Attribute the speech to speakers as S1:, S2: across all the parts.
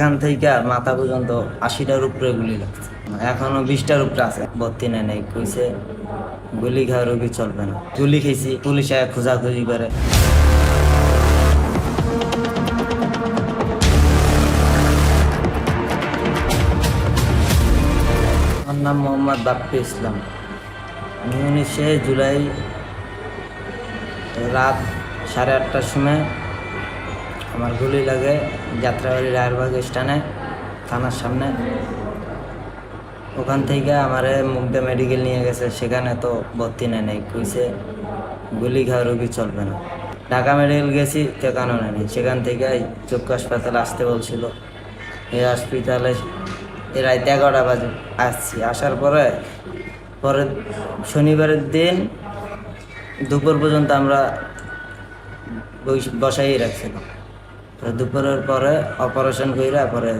S1: এখান থেকে মাথা পর্যন্ত আশিটার উপরে গুলি লাগছে। এখনও বিশটার উপরে আছে। ভর্তি নেই নেই, কইছে গুলি খাওয়া রোগী চলবে না। গুলি খেয়েছি, পুলিশে খোঁজাখুঁজি করে। নাম মোহাম্মদ বাপ্পি ইসলাম। উনিশে জুলাই রাত সাড়ে আটটার সময় আমার গুলি লাগে যাত্রাবাড়ি রায়েরবাগ স্টানে থানার সামনে। ওখান থেকে আমারে মুগদা মেডিকেল নিয়ে গেছে, সেখানে তো ভর্তি নেয় নাই। কইছে, গুলি খাওয়া রোগী চলবে না। ঢাকা মেডিকেল গেছি, তো কারণে নেই সেখান থেকে চক্ষু হাসপাতালে আসতে বলছিল। এই হসপিটালে রাত এগারোটা বাজে, আসছি। আসার পরে পরে শনিবারের দিন দুপুর পর্যন্ত আমরা বসাই রাখছিলাম। তো দুপুরের পরে অপারেশন কইরা পরে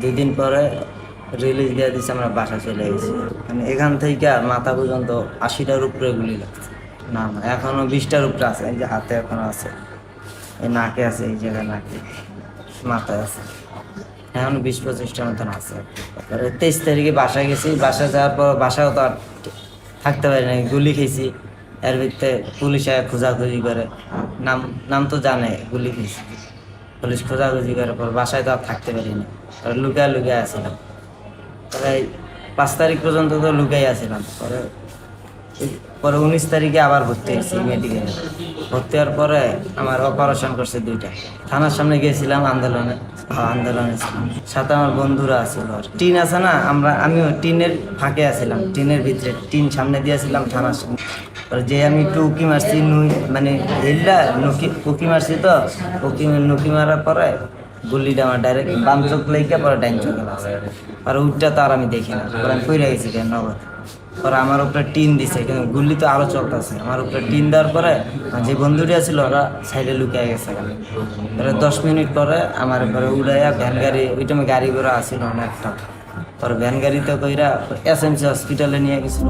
S1: দুই দিন পরে রিলিজ দিয়ে দিচ্ছে আমরা বাসা চলে গেছি। মানে এখান থেকে মাথা পর্যন্ত আশিটার উপরে গুলি লাগছে। না না, এখনও বিশটার উপরে আছে, এই যে হাতে এখনও আছে। এই নাকে আছে, এই জায়গায় নাকে, মাথায় আছে। এখন বিশ পঁচিশটার মতন আছে। তারপরে তেইশ তারিখে বাসায় গেছি, বাসায় যাওয়ার পর বাসাও তো আর থাকতে পারি না গুলি খেয়েছি। এর ভিতরে পুলিশে খোঁজাখুঁজি করে। নাম নাম তো জানে, গুলি খেয়েছি। পুলিশ খোঁজাখুঁজি করার পর বাসায় তো আর থাকতে পারিনি। লুকায় লুকায় আসলাম। পরে পাঁচ তারিখ পর্যন্ত তো লুকাই আসলাম। পরে পরে উনিশ তারিখে আবার ভর্তি হয়েছি মেডিকেলে ভর্তি হওয়ার পরে আমার অপারেশন করছে দুইটা। থানার সামনে গিয়েছিলাম আন্দোলনে আন্দোলনে ছিলাম। সাথে আমার বন্ধুরা আছিল আর টিন আছে না, আমরা, আমিও টিনের ফাঁকে আছিলাম, টিনের ভিতরে। টিন সামনে দিয়েছিলাম থানার সামনে। যে আমি একটু উকি মারছি, নুই মানে হিল্লা নুকি, উকি মারছি তো, উকি, নুকি মারার পরে গুলিটা আমার ডাইরেক্ট বাম চোখ লেগে পরে ডাইন চোখে আর উঠটা তো আর আমি দেখি না। পরে আমি কইরা গেছি কেন নগদ। পরে আমার উপরে টিন দিছে, কিন্তু গুলি তো আরও চলতেছে আমার উপরে টিন দেওয়ার পরে যে বন্ধুটি আছিল ওরা সাইডে লুকিয়ে গেছে গেল পরে দশ মিনিট পরে আমার পরে উড়াইয়া ভ্যান গাড়ি, ওই টাইমে গাড়ি ঘোড়া আসছিল অনেকটা পরে ভ্যান গাড়িতে কইরা এস এম সি হসপিটালে নিয়ে গেছিল।